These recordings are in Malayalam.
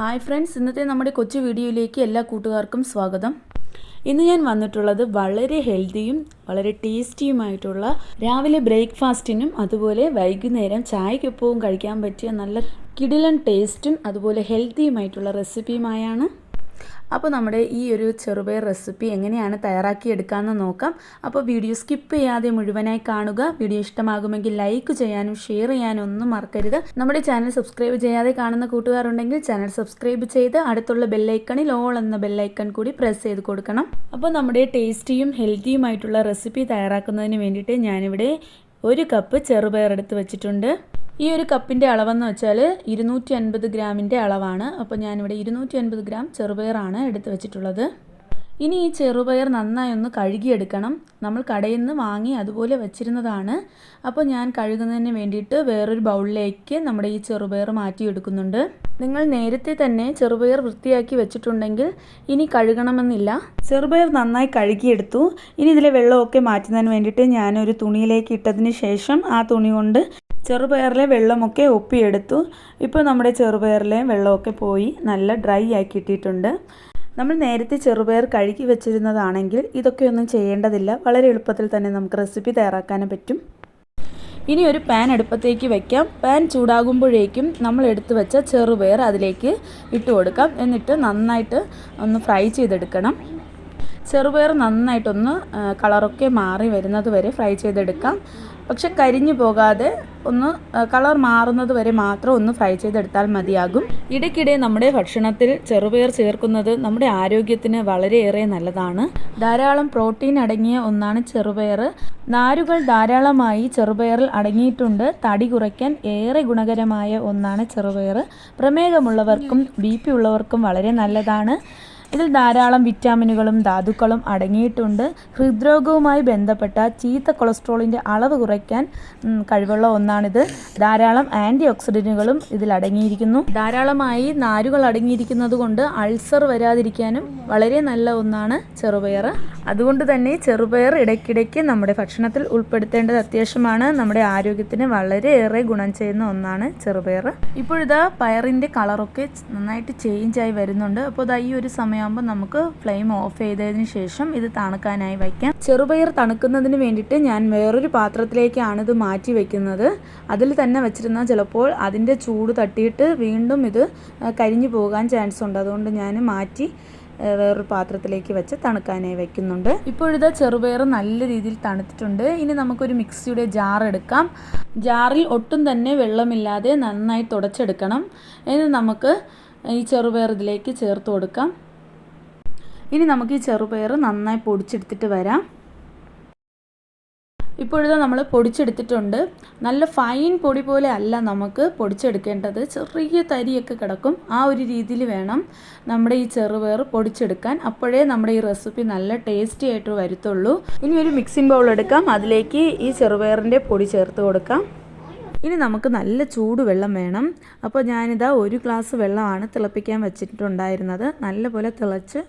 ഹായ് ഫ്രണ്ട്സ് ഇന്നത്തെ നമ്മുടെ കൊച്ചു വീഡിയോയിലേക്ക് എല്ലാ കൂട്ടുകാർക്കും സ്വാഗതം. ഇന്ന് ഞാൻ വന്നിട്ടുള്ളത് വളരെ ഹെൽത്തിയും വളരെ ടേസ്റ്റിയുമായിട്ടുള്ള രാവിലെ ബ്രേക്ക്ഫാസ്റ്റിനും അതുപോലെ വൈകുന്നേരം ചായക്കൊപ്പവും കഴിക്കാൻ പറ്റിയ നല്ല കിടിലൻ ടേസ്റ്റും അതുപോലെ ഹെൽത്തിയുമായിട്ടുള്ള റെസിപ്പിയുമായാണ് അപ്പോൾ നമ്മുടെ ഈ ഒരു ചെറുപയർ റെസിപ്പി എങ്ങനെയാണ് തയ്യാറാക്കി തയ്യാറാക്കിയെടുക്കാമെന്ന് നോക്കാം. അപ്പോൾ വീഡിയോ സ്കിപ്പ് ചെയ്യാതെ മുഴുവനായി കാണുക. വീഡിയോ ഇഷ്ടമാകുമെങ്കിൽ ലൈക്ക് ചെയ്യാനും ഷെയർ ചെയ്യാനും ഒന്നും മറക്കരുത്. നമ്മുടെ ചാനൽ സബ്സ്ക്രൈബ് ചെയ്യാതെ കാണുന്ന കൂട്ടുകാരുണ്ടെങ്കിൽ ചാനൽ സബ്സ്ക്രൈബ് ചെയ്ത് അടുത്തുള്ള ബെല്ലൈക്കണിൽ ഓൾ എന്ന ബെല്ലൈക്കൺ കൂടി പ്രസ് ചെയ്ത് കൊടുക്കണം. അപ്പോൾ നമ്മുടെ ടേസ്റ്റിയും ഹെൽത്തിയുമായിട്ടുള്ള റെസിപ്പി തയ്യാറാക്കുന്നതിന് വേണ്ടിയിട്ട് ഞാനിവിടെ ഒരു കപ്പ് ചെറുപയർ എടുത്ത് വെച്ചിട്ടുണ്ട്. ഈ ഒരു കപ്പിന്റെ അളവെന്ന് വെച്ചാൽ ഇരുന്നൂറ്റി അൻപത് ഗ്രാമിന്റെ അളവാണ്. അപ്പോൾ ഞാനിവിടെ ഇരുന്നൂറ്റി അൻപത് ഗ്രാം ചെറുപയറാണ് എടുത്ത് വെച്ചിട്ടുള്ളത്. ഇനി ഈ ചെറുപയർ നന്നായി ഒന്ന് കഴുകിയെടുക്കണം. നമ്മൾ കടയിൽ നിന്ന് വാങ്ങി അതുപോലെ വെച്ചിരുന്നതാണ്. അപ്പോൾ ഞാൻ കഴുകുന്നതിന് വേണ്ടിയിട്ട് വേറൊരു ബൗളിലേക്ക് നമ്മുടെ ഈ ചെറുപയർ മാറ്റിയെടുക്കുന്നുണ്ട്. നിങ്ങൾ നേരത്തെ തന്നെ ചെറുപയർ വൃത്തിയാക്കി വെച്ചിട്ടുണ്ടെങ്കിൽ ഇനി കഴുകണമെന്നില്ല. ചെറുപയർ നന്നായി കഴുകിയെടുത്തു. ഇനി ഇതിലെ വെള്ളമൊക്കെ മാറ്റുന്നതിന് വേണ്ടിയിട്ട് ഞാനൊരു തുണിയിലേക്ക് ഇട്ടതിന് ശേഷം ആ തുണി കൊണ്ട് ചെറുപയറിലെ വെള്ളമൊക്കെ ഒപ്പിയെടുത്തു. ഇപ്പോൾ നമ്മുടെ ചെറുപയറിലെ വെള്ളമൊക്കെ പോയി നല്ല ഡ്രൈ ആക്കി ഇട്ടിട്ടുണ്ട് നമ്മൾ നേരത്തെ ചെറുപയർ കഴുകി വെച്ചിരുന്നതാണെങ്കിൽ ഇതൊക്കെ ഒന്നും ചെയ്യേണ്ടതില്ല. വളരെ എളുപ്പത്തിൽ തന്നെ നമുക്ക് റെസിപ്പി തയ്യാറാക്കാനും പറ്റും. ഇനി ഒരു പാൻ അടുപ്പത്തേക്ക് വയ്ക്കാം പാൻ ചൂടാകുമ്പോഴേക്കും നമ്മൾ എടുത്തു വെച്ച ചെറുപയർ അതിലേക്ക് ഇട്ട് കൊടുക്കാം. എന്നിട്ട് നന്നായിട്ട് ഒന്ന് ഫ്രൈ ചെയ്തെടുക്കണം. ചെറുപയർ നന്നായിട്ടൊന്ന് കളറൊക്കെ മാറി വരുന്നത് വരെ ഫ്രൈ ചെയ്തെടുക്കാം. പക്ഷെ കരിഞ്ഞു പോകാതെ ഒന്ന് കളർ മാറുന്നത് വരെ മാത്രം ഒന്ന് ഫ്രൈ ചെയ്തെടുത്താൽ മതിയാകും. ഇടയ്ക്കിടെ നമ്മുടെ ഭക്ഷണത്തിൽ ചെറുപയർ ചേർക്കുന്നത് നമ്മുടെ ആരോഗ്യത്തിന് വളരെയേറെ നല്ലതാണ്. ധാരാളം പ്രോട്ടീൻ അടങ്ങിയ ഒന്നാണ് ചെറുപയർ. നാരുകൾ ധാരാളമായി ചെറുപയറിൽ അടങ്ങിയിട്ടുണ്ട്. തടി കുറയ്ക്കാൻ ഏറെ ഗുണകരമായ ഒന്നാണ് ചെറുപയർ. പ്രമേഹമുള്ളവർക്കും ബി ഉള്ളവർക്കും വളരെ നല്ലതാണ്. ഇതിൽ ധാരാളം വിറ്റാമിനുകളും ധാതുക്കളും അടങ്ങിയിട്ടുണ്ട്. ഹൃദ്രോഗവുമായി ബന്ധപ്പെട്ട ചീത്ത കൊളസ്ട്രോളിന്റെ അളവ് കുറയ്ക്കാൻ കഴിവുള്ള ഒന്നാണിത്. ധാരാളം ആന്റി ഓക്സിഡന്റുകളും ഇതിൽ അടങ്ങിയിരിക്കുന്നു. ധാരാളമായി നാരുകൾ അടങ്ങിയിരിക്കുന്നത് കൊണ്ട് അൾസർ വരാതിരിക്കാനും വളരെ നല്ല ഒന്നാണ് ചെറുപയർ. അതുകൊണ്ട് തന്നെ ചെറുപയർ ഇടയ്ക്കിടയ്ക്ക് നമ്മുടെ ഭക്ഷണത്തിൽ ഉൾപ്പെടുത്തേണ്ടത് അത്യാവശ്യമാണ്. നമ്മുടെ ആരോഗ്യത്തിന് വളരെയേറെ ഗുണം ചെയ്യുന്ന ഒന്നാണ് ചെറുപയർ. ഇപ്പോഴിതാ പയറിന്റെ കളറൊക്കെ നന്നായിട്ട് ചേഞ്ച് ആയി വരുന്നുണ്ട്. അപ്പോൾ ഇതാ ഈ ഒരു സമയം സമയമാകുമ്പോൾ നമുക്ക് ഫ്ലെയിം ഓഫ് ചെയ്തതിന് ശേഷം ഇത് തണുക്കാനായി വയ്ക്കാം. ചെറുപയർ തണുക്കുന്നതിന് വേണ്ടിയിട്ട് ഞാൻ വേറൊരു പാത്രത്തിലേക്കാണ് ഇത് മാറ്റി വയ്ക്കുന്നത്. അതിൽ തന്നെ വെച്ചിരുന്നാൽ ചിലപ്പോൾ അതിന്റെ ചൂട് തട്ടിയിട്ട് വീണ്ടും ഇത് കരിഞ്ഞു പോകാൻ ചാൻസ് ഉണ്ട്. അതുകൊണ്ട് ഞാൻ മാറ്റി വേറൊരു പാത്രത്തിലേക്ക് വെച്ച് തണുക്കാനായി വെക്കുന്നുണ്ട് ഇപ്പോഴിത് ചെറുപയർ നല്ല രീതിയിൽ തണുത്തിട്ടുണ്ട്. ഇനി നമുക്കൊരു മിക്സിയുടെ ജാർ എടുക്കാം. ജാറിൽ ഒട്ടും തന്നെ വെള്ളമില്ലാതെ നന്നായി തുടച്ചെടുക്കണം. ഇനി നമുക്ക് ഈ ചെറുപയർ ഇതിലേക്ക് ചേർത്ത് കൊടുക്കാം. ഇനി നമുക്ക് ഈ ചെറുപയർ നന്നായി പൊടിച്ചെടുത്തിട്ട് വരാം. ഇപ്പോഴിത് നമ്മൾ പൊടിച്ചെടുത്തിട്ടുണ്ട്. നല്ല ഫൈൻ പൊടി പോലെ അല്ല നമുക്ക് പൊടിച്ചെടുക്കേണ്ടത്. ചെറിയ തരിയൊക്കെ കിടക്കും. ആ ഒരു രീതിയിൽ വേണം നമ്മുടെ ഈ ചെറുപയർ പൊടിച്ചെടുക്കാൻ. അപ്പോഴേ നമ്മുടെ ഈ റെസിപ്പി നല്ല ടേസ്റ്റി ആയിട്ട് വരുത്തുള്ളൂ. ഇനി ഒരു മിക്സിംഗ് ബൗൾ എടുക്കാം. അതിലേക്ക് ഈ ചെറുപയറിന്റെ പൊടി ചേർത്ത് കൊടുക്കാം. ഇനി നമുക്ക് നല്ല ചൂടുവെള്ളം വേണം. അപ്പോൾ ഞാനിതാ ഒരു ഗ്ലാസ് വെള്ളമാണ് തിളപ്പിക്കാൻ വെച്ചിട്ടുണ്ടായിരുന്നത്. നല്ലപോലെ തിളച്ച്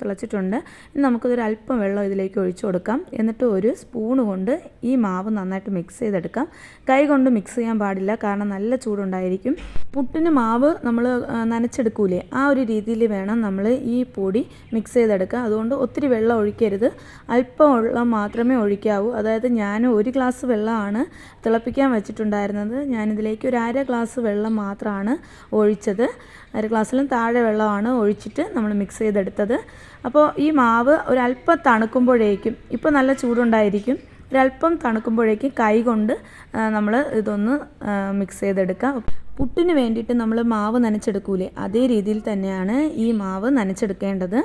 തിളച്ചിട്ടുണ്ട്. ഇനി നമുക്കിതൊരു അല്പം വെള്ളം ഇതിലേക്ക് ഒഴിച്ചു കൊടുക്കാം. എന്നിട്ട് ഒരു സ്പൂൺ കൊണ്ട് ഈ മാവ് നന്നായിട്ട് മിക്സ് ചെയ്തെടുക്കാം. കൈ കൊണ്ട് മിക്സ് ചെയ്യാൻ പാടില്ല കാരണം നല്ല ചൂടുണ്ടായിരിക്കും. പുട്ടിന് മാവ് നമ്മൾ നനച്ചെടുക്കൂലേ? ആ ഒരു രീതിയിൽ വേണം നമ്മൾ ഈ പൊടി മിക്സ് ചെയ്തെടുക്കുക അതുകൊണ്ട് ഒത്തിരി വെള്ളം ഒഴിക്കരുത്. അല്പം വെള്ളം മാത്രമേ ഒഴിക്കാവൂ. അതായത് ഞാൻ ഒരു ഗ്ലാസ് വെള്ളമാണ് തിളപ്പിക്കാൻ വെച്ചിട്ടുണ്ടായിരുന്നത്. ഞാനിതിലേക്ക് ഒരു അര ഗ്ലാസ് വെള്ളം മാത്രമാണ് ഒഴിച്ചത്. അര ഗ്ലാസ്സിലും താഴെ വെള്ളമാണ് ഒഴിച്ചിട്ട് നമ്മൾ മിക്സ് ചെയ്തെടുത്തത്. അപ്പോൾ ഈ മാവ് ഒരല്പം തണുക്കുമ്പോഴേക്കും ഇപ്പോൾ നല്ല ചൂടുണ്ടായിരിക്കും ഒരല്പം തണുക്കുമ്പോഴേക്കും കൈ കൊണ്ട് നമ്മൾ ഇതൊന്ന് മിക്സ് ചെയ്തെടുക്കാം. പുട്ടിന് വേണ്ടിയിട്ട് നമ്മൾ മാവ് നനച്ചെടുക്കൂലേ അതേ രീതിയിൽ തന്നെയാണ് ഈ മാവ് നനച്ചെടുക്കേണ്ടത്.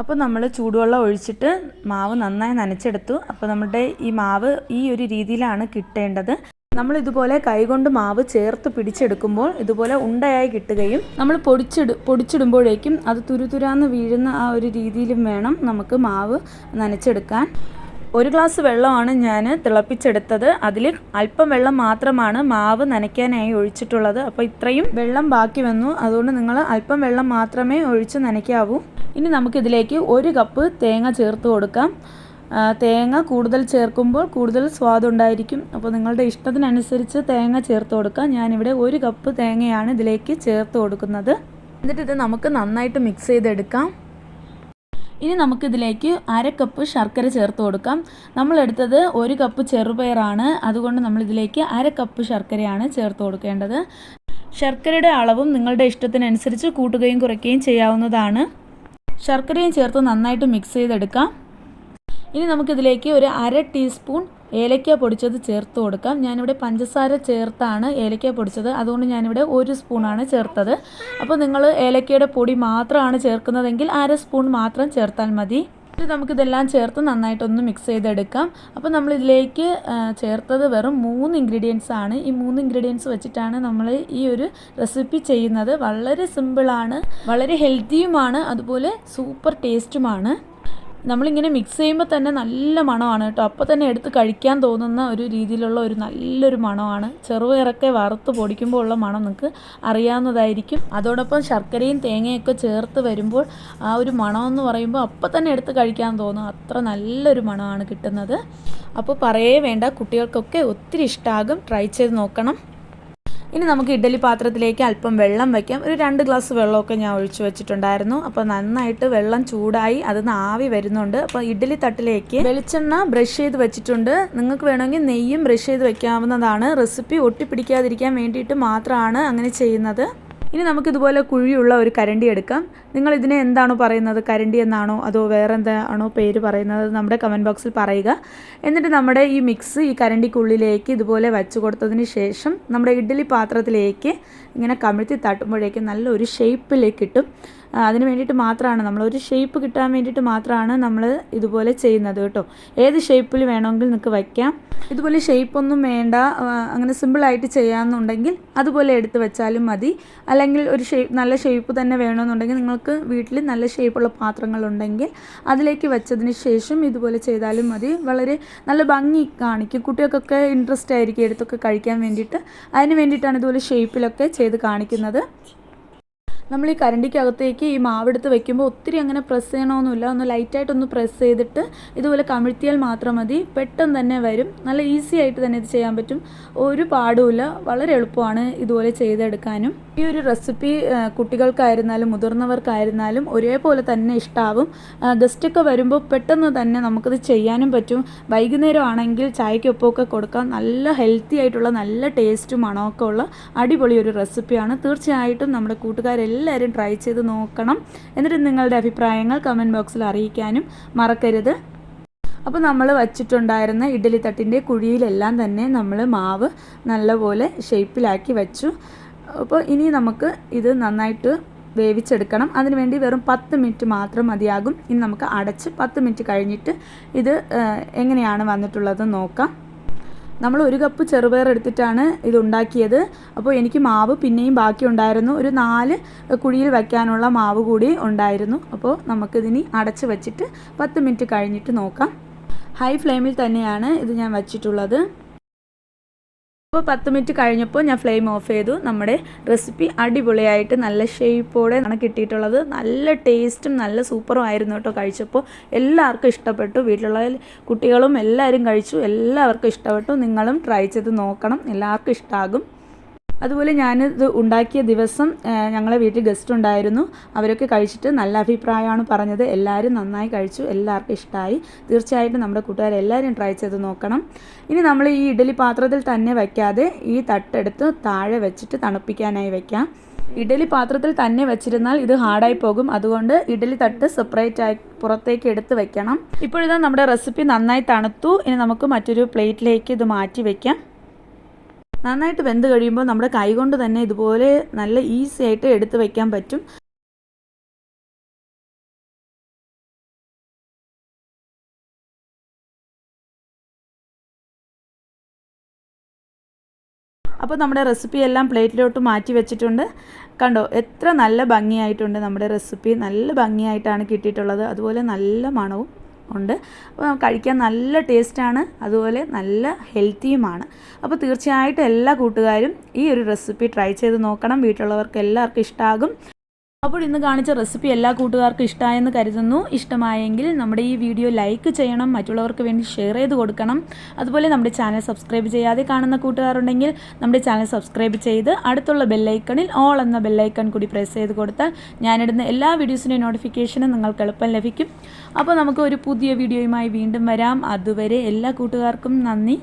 അപ്പോൾ നമ്മൾ ചൂടുവെള്ളം ഒഴിച്ചിട്ട് മാവ് നന്നായി നനച്ചെടുത്തു. അപ്പോൾ നമ്മുടെ ഈ മാവ് ഈ ഒരു രീതിയിലാണ് കിട്ടേണ്ടത്. നമ്മൾ ഇതുപോലെ കൈകൊണ്ട് മാവ് ചേർത്ത് പിടിച്ചെടുക്കുമ്പോൾ ഇതുപോലെ ഉണ്ടയായി കിട്ടുകയും നമ്മൾ പൊടിച്ചിട പൊടിച്ചിടുമ്പോഴേക്കും അത് തുരുതുരാന്ന് വീഴുന്ന ആ ഒരു രീതിയിലും വേണം നമുക്ക് മാവ് നനച്ചെടുക്കാൻ. ഒരു ഗ്ലാസ് വെള്ളമാണ് ഞാൻ തിളപ്പിച്ചെടുത്തത്. അതിൽ അല്പം വെള്ളം മാത്രമാണ് മാവ് നനയ്ക്കാനായി ഒഴിച്ചിട്ടുള്ളത്. അപ്പോൾ ഇത്രയും വെള്ളം ബാക്കി വന്നു. അതുകൊണ്ട് നിങ്ങൾ അല്പം വെള്ളം മാത്രമേ ഒഴിച്ച് നനയ്ക്കാവൂ. ഇനി നമുക്കിതിലേക്ക് ഒരു കപ്പ് തേങ്ങ ചേർത്ത് കൊടുക്കാം. തേങ്ങ കൂടുതൽ ചേർക്കുമ്പോൾ കൂടുതൽ സ്വാദുണ്ടായിരിക്കും അപ്പോൾ നിങ്ങളുടെ ഇഷ്ടത്തിനനുസരിച്ച് തേങ്ങ ചേർത്ത് കൊടുക്കാം. ഞാനിവിടെ ഒരു കപ്പ് തേങ്ങയാണ് ഇതിലേക്ക് ചേർത്ത് കൊടുക്കുന്നത്. എന്നിട്ട് ഇത് നമുക്ക് നന്നായിട്ട് മിക്സ് ചെയ്തെടുക്കാം. ഇനി നമുക്കിതിലേക്ക് അര കപ്പ് ശർക്കര ചേർത്ത് കൊടുക്കാം. നമ്മളെടുത്തത് ഒരു കപ്പ് ചെറുപയറാണ്. അതുകൊണ്ട് നമ്മളിതിലേക്ക് അര കപ്പ് ശർക്കരയാണ് ചേർത്ത് കൊടുക്കേണ്ടത്. ശർക്കരയുടെ അളവും നിങ്ങളുടെ ഇഷ്ടത്തിനനുസരിച്ച് കൂട്ടുകയും കുറയ്ക്കുകയും ചെയ്യാവുന്നതാണ്. ശർക്കരയും ചേർത്ത് നന്നായിട്ട് മിക്സ് ചെയ്തെടുക്കാം. ഇനി നമുക്കിതിലേക്ക് ഒരു അര ടീസ്പൂൺ ഏലക്ക പൊടിച്ചത് ചേർത്ത് കൊടുക്കാം. ഞാനിവിടെ പഞ്ചസാര ചേർത്താണ് ഏലക്ക പൊടിച്ചത്. അതുകൊണ്ട് ഞാനിവിടെ ഒരു സ്പൂണാണ് ചേർത്തത്. അപ്പോൾ നിങ്ങൾ ഏലക്കയുടെ പൊടി മാത്രമാണ് ചേർക്കുന്നതെങ്കിൽ അര സ്പൂൺ മാത്രം ചേർത്താൽ മതി. ഇത് നമുക്കിതെല്ലാം ചേർത്ത് നന്നായിട്ടൊന്ന് മിക്സ് ചെയ്തെടുക്കാം. അപ്പോൾ നമ്മളിതിലേക്ക് ഇതിലേക്ക് ചേർത്തത് വെറും മൂന്ന് ഇൻഗ്രീഡിയൻസ് ആണ്. ഈ മൂന്ന് ഇൻഗ്രീഡിയൻസ് വെച്ചിട്ടാണ് നമ്മൾ ഈ ഒരു റെസിപ്പി ചെയ്യുന്നത്. വളരെ സിമ്പിളാണ് വളരെ ഹെൽത്തിയുമാണ് അതുപോലെ സൂപ്പർ ടേസ്റ്റുമാണ് നമ്മളിങ്ങനെ മിക്സ് ചെയ്യുമ്പോൾ തന്നെ നല്ല മണമാണ് കേട്ടോ. അപ്പോൾ തന്നെ എടുത്ത് കഴിക്കാൻ തോന്നുന്ന ഒരു രീതിയിലുള്ള ഒരു നല്ലൊരു മണമാണ്. ചെറുപയറൊക്കെ വറുത്ത് പൊടിക്കുമ്പോൾ ഉള്ള മണം നിങ്ങൾക്ക് അറിയാവുന്നതായിരിക്കും. അതോടൊപ്പം ശർക്കരയും തേങ്ങയൊക്കെ ചേർത്ത് വരുമ്പോൾ ആ ഒരു മണമെന്ന് പറയുമ്പോൾ അപ്പോൾ തന്നെ എടുത്ത് കഴിക്കാൻ തോന്നും. അത്ര നല്ലൊരു മണമാണ് കിട്ടുന്നത്. അപ്പോൾ പറയേ വേണ്ട കുട്ടികൾക്കൊക്കെ ഒത്തിരി ഇഷ്ടമാകും ട്രൈ ചെയ്ത് നോക്കണം. ഇനി നമുക്ക് ഇഡ്ഡലി പാത്രത്തിലേക്ക് അല്പം വെള്ളം വയ്ക്കാം. ഒരു രണ്ട് ഗ്ലാസ് വെള്ളമൊക്കെ ഞാൻ ഒഴിച്ചു വെച്ചിട്ടുണ്ടായിരുന്നു. അപ്പോൾ നന്നായിട്ട് വെള്ളം ചൂടായി അത് ആവി വരുന്നുണ്ട്. അപ്പോൾ ഇഡ്ഡലി തട്ടിലേക്ക് വെളിച്ചെണ്ണ ബ്രഷ് ചെയ്ത് വെച്ചിട്ടുണ്ട്. നിങ്ങൾക്ക് വേണമെങ്കിൽ നെയ്യും ബ്രഷ് ചെയ്ത് വെക്കാവുന്നതാണ്. റെസിപ്പി ഒട്ടിപ്പിടിക്കാതിരിക്കാൻ വേണ്ടിയിട്ട് മാത്രമാണ് അങ്ങനെ ചെയ്യുന്നത്. ഇനി നമുക്കിതുപോലെ കുഴിയുള്ള ഒരു കരണ്ടി എടുക്കാം. നിങ്ങൾ ഇതിനെ എന്താണോ പറയുന്നത്? കരണ്ടി എന്നാണോ? അതോ വേറെ എന്താണോ പേര് പറയുന്നത്? നമ്മുടെ കമന്റ് ബോക്സിൽ പറയുക. എന്നിട്ട് നമ്മുടെ ഈ മിക്സ് ഈ കരണ്ടിക്കുള്ളിലേക്ക് ഇതുപോലെ വെച്ച് കൊടുത്തതിന് ശേഷം നമ്മുടെ ഇഡ്ഡലി പാത്രത്തിലേക്ക് ഇങ്ങനെ കമിഴ്ത്തി തട്ടുമ്പോഴേക്കും നല്ലൊരു ഷേപ്പിലേക്ക് കിട്ടും. അതിന് വേണ്ടിയിട്ട് മാത്രമാണ് നമ്മൾ ഒരു ഷേപ്പ് കിട്ടാൻ വേണ്ടിയിട്ട് മാത്രമാണ് നമ്മൾ ഇതുപോലെ ചെയ്യുന്നത് കേട്ടോ. ഏത് ഷേപ്പിൽ വേണമെങ്കിൽ നിങ്ങൾക്ക് വയ്ക്കാം. ഇതുപോലെ ഷേപ്പ് ഒന്നും വേണ്ട അങ്ങനെ സിമ്പിളായിട്ട് ചെയ്യാമെന്നുണ്ടെങ്കിൽ അതുപോലെ എടുത്ത് വെച്ചാലും മതി. അല്ലെങ്കിൽ ഒരു ഷേപ്പ് നല്ല ഷേപ്പ് തന്നെ വേണമെന്നുണ്ടെങ്കിൽ നിങ്ങൾക്ക് വീട്ടിൽ നല്ല ഷേപ്പുള്ള പാത്രങ്ങളുണ്ടെങ്കിൽ അതിലേക്ക് വെച്ചതിന് ശേഷം ഇതുപോലെ ചെയ്താലും മതി. വളരെ നല്ല ഭംഗി കാണിക്കും. കുട്ടികൾക്കൊക്കെ ഇൻട്രസ്റ്റ് ആയിരിക്കും എടുത്തൊക്കെ കഴിക്കാൻ വേണ്ടിയിട്ട്. അതിന് വേണ്ടിയിട്ടാണ് ഇതുപോലെ ഷേപ്പിലൊക്കെ ചെയ്ത് കാണിക്കുന്നത്. നമ്മൾ ഈ കരണ്ടിക്കകത്തേക്ക് ഈ മാവെടുത്ത് വെക്കുമ്പോൾ ഒത്തിരി അങ്ങനെ പ്രസ് ചെയ്യണമെന്നില്ല ഒന്ന് ലൈറ്റായിട്ടൊന്ന് പ്രസ് ചെയ്തിട്ട് ഇതുപോലെ കമിഴ്ത്തിയാൽ മാത്രം മതി. പെട്ടെന്ന് തന്നെ വരും. നല്ല ഈസി ആയിട്ട് തന്നെ ഇത് ചെയ്യാൻ പറ്റും. ഒരു പാടുമില്ല. വളരെ എളുപ്പമാണ് ഇതുപോലെ ചെയ്തെടുക്കാനും. ഈ ഒരു റെസിപ്പി കുട്ടികൾക്കായിരുന്നാലും മുതിർന്നവർക്കായിരുന്നാലും ഒരേപോലെ തന്നെ ഇഷ്ടാവും. ഗസ്റ്റൊക്കെ വരുമ്പോൾ പെട്ടെന്ന് തന്നെ നമുക്കത് ചെയ്യാനും പറ്റും. വൈകുന്നേരം ആണെങ്കിൽ ചായക്കൊപ്പമൊക്കെ കൊടുക്കാം. നല്ല ഹെൽത്തി ആയിട്ടുള്ള നല്ല ടേസ്റ്റും മണമൊക്കെ ഉള്ള അടിപൊളി ഒരു റെസിപ്പിയാണ്. തീർച്ചയായിട്ടും നമ്മുടെ കൂട്ടുകാരെല്ലാവരും ട്രൈ ചെയ്ത് നോക്കണം. എന്നിട്ട് നിങ്ങളുടെ അഭിപ്രായങ്ങൾ കമന്റ് ബോക്സിൽ അറിയിക്കാനും മറക്കരുത്. അപ്പോൾ നമ്മൾ വച്ചിട്ടുണ്ടായിരുന്ന ഇഡ്ഡലി തട്ടിന്റെ കുഴിയിലെല്ലാം തന്നെ നമ്മൾ മാവ് നല്ലപോലെ ഷേപ്പിലാക്കി വെച്ചു. അപ്പോൾ ഇനി നമുക്ക് ഇത് നന്നായിട്ട് വേവിച്ചെടുക്കണം. അതിനുവേണ്ടി വെറും പത്ത് മിനിറ്റ് മാത്രം മതിയാകും. ഇനി നമുക്ക് അടച്ച് പത്ത് മിനിറ്റ് കഴിഞ്ഞിട്ട് ഇത് എങ്ങനെയാണ് വന്നിട്ടുള്ളത് നോക്കാം. നമ്മൾ ഒരു കപ്പ് ചെറുപയർ എടുത്തിട്ടാണ് ഇത് ഉണ്ടാക്കിയത്. അപ്പോൾ എനിക്ക് മാവ് പിന്നെയും ബാക്കി ഉണ്ടായിരുന്നു. ഒരു നാല് കുഴിയിൽ വയ്ക്കാനുള്ള മാവ് കൂടി ഉണ്ടായിരുന്നു. അപ്പോൾ നമുക്കിതിനി അടച്ച് വെച്ചിട്ട് പത്ത് മിനിറ്റ് കഴിഞ്ഞിട്ട് നോക്കാം. ഹൈ ഫ്ലെയിമിൽ തന്നെയാണ് ഇത് ഞാൻ വച്ചിട്ടുള്ളത്. അപ്പോൾ പത്ത് മിനിറ്റ് കഴിഞ്ഞപ്പോൾ ഞാൻ ഫ്ലെയിം ഓഫ് ചെയ്തു. നമ്മുടെ റെസിപ്പി അടിപൊളിയായിട്ട് നല്ല ഷേപ്പോടെ ആണ് കിട്ടിയിട്ടുള്ളത്. നല്ല ടേസ്റ്റും നല്ല സൂപ്പറും ആയിരുന്നു കേട്ടോ കഴിച്ചപ്പോൾ. എല്ലാവർക്കും ഇഷ്ടപ്പെട്ടു. വീട്ടിലുള്ള കുട്ടികളും എല്ലാവരും കഴിച്ചു. എല്ലാവർക്കും ഇഷ്ടപ്പെട്ടു. നിങ്ങളും ട്രൈ ചെയ്ത് നോക്കണം. എല്ലാവർക്കും ഇഷ്ടമാകും അതുപോലെ ഞാനിത് ഉണ്ടാക്കിയ ദിവസം ഞങ്ങളെ വീട്ടിൽ ഗസ്റ്റ് ഉണ്ടായിരുന്നു. അവരൊക്കെ കഴിച്ചിട്ട് നല്ല അഭിപ്രായമാണ് പറഞ്ഞത്. എല്ലാവരും നന്നായി കഴിച്ചു. എല്ലാവർക്കും ഇഷ്ടമായി തീർച്ചയായിട്ടും നമ്മുടെ കൂട്ടുകാർ എല്ലാവരും ട്രൈ ചെയ്ത് നോക്കണം. ഇനി നമ്മൾ ഈ ഇഡലി പാത്രത്തിൽ തന്നെ വയ്ക്കാതെ ഈ തട്ടെടുത്ത് താഴെ വെച്ചിട്ട് തണുപ്പിക്കാനായി വയ്ക്കാം. ഇഡലി പാത്രത്തിൽ തന്നെ വെച്ചിരുന്നാൽ ഇത് ഹാർഡായി പോകും. അതുകൊണ്ട് ഇഡലി തട്ട് സെപ്പറേറ്റ് ആയി പുറത്തേക്ക് എടുത്ത് വെക്കണം. ഇപ്പോഴിതാ നമ്മുടെ റെസിപ്പി നന്നായി തണുത്തു. ഇനി നമുക്ക് മറ്റൊരു പ്ലേറ്റിലേക്ക് ഇത് മാറ്റി വെക്കാം. നന്നായിട്ട് വെന്ത് കഴിയുമ്പോൾ നമ്മുടെ കൈകൊണ്ട് തന്നെ ഇതുപോലെ നല്ല ഈസി ആയിട്ട് എടുത്ത് വയ്ക്കാൻ പറ്റും. അപ്പോൾ നമ്മുടെ റെസിപ്പി എല്ലാം പ്ലേറ്റിലോട്ട് മാറ്റി വെച്ചിട്ടുണ്ട്. കണ്ടോ എത്ര നല്ല ഭംഗിയായിട്ടുണ്ട് നമ്മുടെ റെസിപ്പി. നല്ല ഭംഗിയായിട്ടാണ് കിട്ടിയിട്ടുള്ളത്. അതുപോലെ നല്ല മണവും. ഉണ്ട്. അപ്പോൾ കഴിക്കാൻ നല്ല ടേസ്റ്റാണ്. അതുപോലെ നല്ല ഹെൽത്തിയുമാണ്. അപ്പോൾ തീർച്ചയായിട്ടും എല്ലാ കൂട്ടുകാരും ഈ ഒരു റെസിപ്പി ട്രൈ ചെയ്ത് നോക്കണം. വീട്ടിലുള്ളവർക്ക് എല്ലാവർക്കും ഇഷ്ടമാകും അപ്പോൾ ഇന്ന് കാണിച്ച റെസിപ്പി എല്ലാ കൂട്ടുകാർക്കും ഇഷ്ടമായെന്ന് കരുതുന്നു. ഇഷ്ടമായെങ്കിൽ നമ്മുടെ ഈ വീഡിയോ ലൈക്ക് ചെയ്യണം മറ്റുള്ളവർക്ക് വേണ്ടി ഷെയർ ചെയ്ത് കൊടുക്കണം. അതുപോലെ നമ്മുടെ ചാനൽ സബ്സ്ക്രൈബ് ചെയ്യാതെ കാണുന്ന കൂട്ടുകാരുണ്ടെങ്കിൽ നമ്മുടെ ചാനൽ സബ്സ്ക്രൈബ് ചെയ്ത് അടുത്തുള്ള ബെല്ലൈക്കണിൽ ഓൾ എന്ന ബെല്ലൈക്കൺ കൂടി പ്രസ് ചെയ്ത് കൊടുത്താൽ ഞാനിടുന്ന എല്ലാ വീഡിയോസിന്റെയും നോട്ടിഫിക്കേഷനും നിങ്ങൾക്ക് എളുപ്പം ലഭിക്കും. അപ്പോൾ നമുക്ക് ഒരു പുതിയ വീഡിയോയുമായി വീണ്ടും വരാം. അതുവരെ എല്ലാ കൂട്ടുകാർക്കും നന്ദി.